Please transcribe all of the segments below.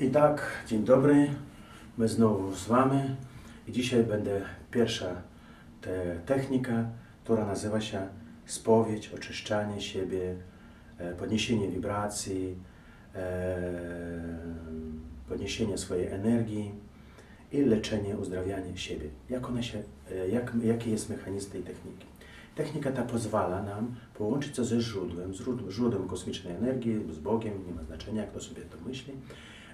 I tak, dzień dobry. My znowu z Wami. I dzisiaj będzie pierwsza te technika, która nazywa się spowiedź, oczyszczanie siebie, e, podniesienie wibracji, e, podniesienie swojej energii i leczenie, uzdrawianie siebie. Jak ona się, e, jak, jaki jest mechanizm tej techniki? Technika ta pozwala nam połączyć się ze źródłem, z źród- źródłem kosmicznej energii, z Bogiem, nie ma znaczenia, jak to sobie to myśli,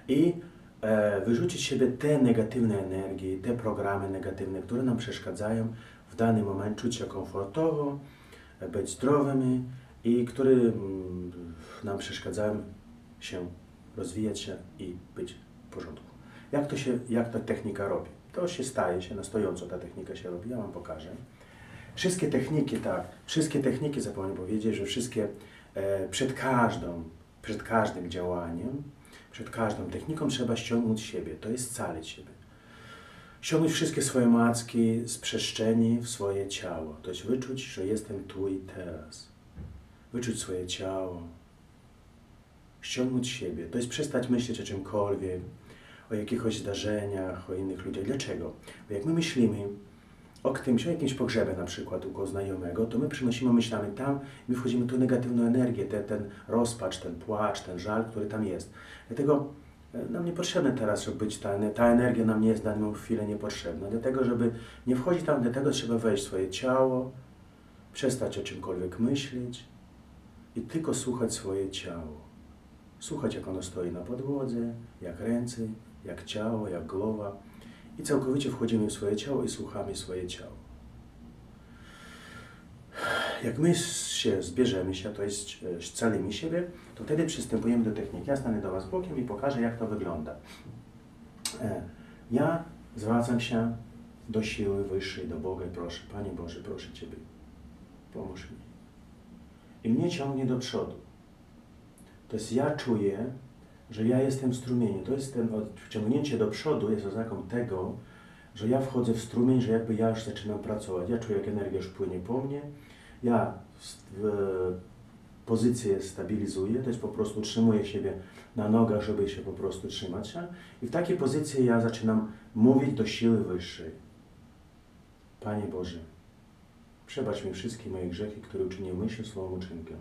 i e, wyrzucić siebie te negatywne energie, te programy negatywne, które nam przeszkadzają w danym momencie czuć się komfortowo, być zdrowymi i które mm, nam przeszkadzają się rozwijać się i być w porządku. Jak to się, jak ta technika robi? To się staje się, na stojąco ta technika się robi, ja Wam pokażę. Wszystkie techniki, tak, wszystkie techniki, zapomniałem powiedzieć, że wszystkie e, przed każdą, przed każdym działaniem, przed każdą techniką trzeba ściągnąć siebie, to jest scalić siebie. Ściągnąć wszystkie swoje macki z przestrzeni w swoje ciało, to jest wyczuć, że jestem tu i teraz. Wyczuć swoje ciało, ściągnąć siebie, to jest przestać myśleć o czymkolwiek, o jakichś zdarzeniach, o innych ludziach. Dlaczego? Bo jak my myślimy o kimś, o jakimś pogrzebie na przykład u znajomego, to my przynosimy myślami tam my wchodzimy w tą negatywną energię, te, ten rozpacz, ten płacz, ten żal, który tam jest. Dlatego e, nam niepotrzebne teraz, żeby być ta, ta energia nam nie jest w daną chwilę niepotrzebna. Dlatego, żeby nie wchodzić tam, dlatego trzeba wejść w swoje ciało, przestać o czymkolwiek myśleć i tylko słuchać swoje ciało. Słuchać, jak ono stoi na podłodze, jak ręce, jak ciało, jak głowa. I całkowicie wchodzimy w swoje ciało i słuchamy swoje ciało. Jak my się zbierzemy się, to jest e, scalimy siebie, to wtedy przystępujemy do techniki. Ja stanę do Was bokiem i pokażę, jak to wygląda. E, Ja zwracam się do siły wyższej, do Boga i proszę, Panie Boże, proszę Ciebie, pomóż mi. I mnie ciągnie do przodu. To jest ja czuję, że ja jestem w strumieniu. To jest ten od- wciągnięcie do przodu jest oznaką tego, że ja wchodzę w strumień, że jakby ja już zaczynam pracować. Ja czuję, jak energia już płynie po mnie. Ja w pozycję stabilizuję, to jest po prostu utrzymuję siebie na nogach, żeby się po prostu trzymać. I w takiej pozycji ja zaczynam mówić do siły wyższej. Panie Boże, przebacz mi wszystkie moje grzechy, które uczyniłem myślą, słowem, uczynkiem.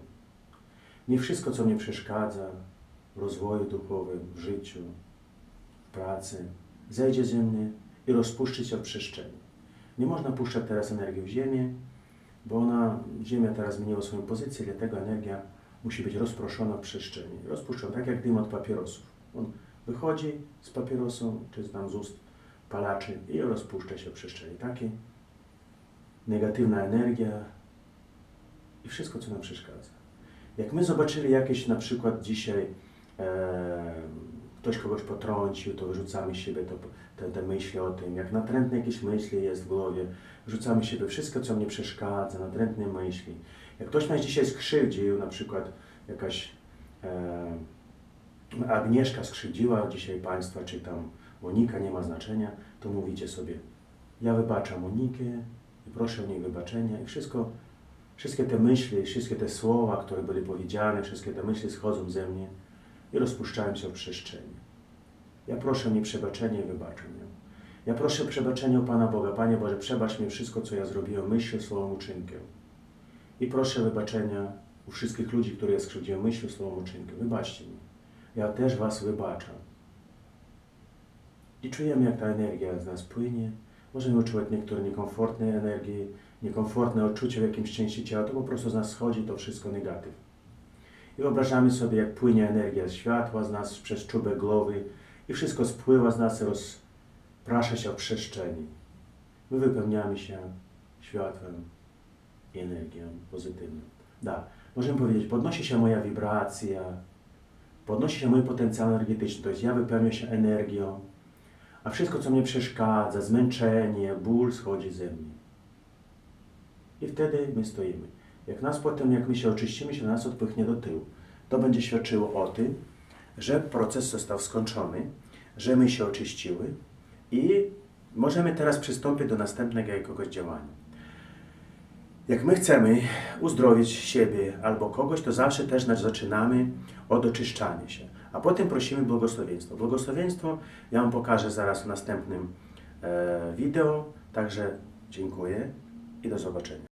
Nie wszystko, co mnie przeszkadza rozwoju duchowym, w życiu, w pracy, zejdzie ze mnie i rozpuszczy się w przestrzeni. Nie można puszczać teraz energii w ziemię, bo ona, Ziemia teraz zmieniła swoją pozycję, dlatego energia musi być rozproszona w przestrzeni. Rozpuszczona, tak jak dym od papierosów. On wychodzi z papierosu, czy tam z ust palaczy i rozpuszcza się w przestrzeni. Takie negatywna energia i wszystko, co nam przeszkadza. Jak my zobaczyli jakieś na przykład dzisiaj ktoś kogoś potrącił, to wyrzucamy siebie to, te, te myśli o tym, jak natrętne jakieś myśli jest w głowie, wyrzucamy z siebie wszystko, co mnie przeszkadza, natrętne myśli. Jak ktoś nas dzisiaj skrzywdził, na przykład jakaś e, Agnieszka skrzywdziła dzisiaj Państwa, czy tam Monika, nie ma znaczenia, to mówicie sobie, ja wybaczam Monikę i proszę o niej wybaczenia i wszystko Wszystkie te myśli, wszystkie te słowa, które były powiedziane, wszystkie te myśli schodzą ze mnie i rozpuszczają się w przestrzeni. Ja proszę mi przebaczenia i wybaczenia. Ja proszę przebaczenia u Pana Boga. Panie Boże, przebacz mi wszystko, co ja zrobiłem myślą, słowem, uczynkiem. I proszę wybaczenia u wszystkich ludzi, które ja skrzywdziłem myślą, słowem, uczynkiem. Wybaczcie mi. Ja też Was wybaczam. I czujemy, jak ta energia z nas płynie. Możemy odczuwać niektóre niekomfortne energie, niekomfortne odczucie w jakimś części ciała, to po prostu z nas schodzi to wszystko negatyw. I wyobrażamy sobie, jak płynie energia światła z nas przez czubek głowy i wszystko spływa z nas, rozprasza się w przestrzeni. My wypełniamy się światłem i energią pozytywną. Da, możemy powiedzieć, podnosi się moja wibracja, podnosi się mój potencjał energetyczny, to jest ja wypełniam się energią, a wszystko, co mnie przeszkadza, zmęczenie, ból schodzi ze mnie. I wtedy my stoimy. Jak nas potem, jak my się oczyścimy, się nas odpychnie do tyłu. To będzie świadczyło o tym, że proces został skończony, że my się oczyściły i możemy teraz przystąpić do następnego jakiegoś działania. Jak my chcemy uzdrowić siebie albo kogoś, to zawsze też zaczynamy od oczyszczania się. a potem prosimy błogosławieństwo. Błogosławieństwo ja Wam pokażę zaraz w następnym e, wideo, także dziękuję i do zobaczenia.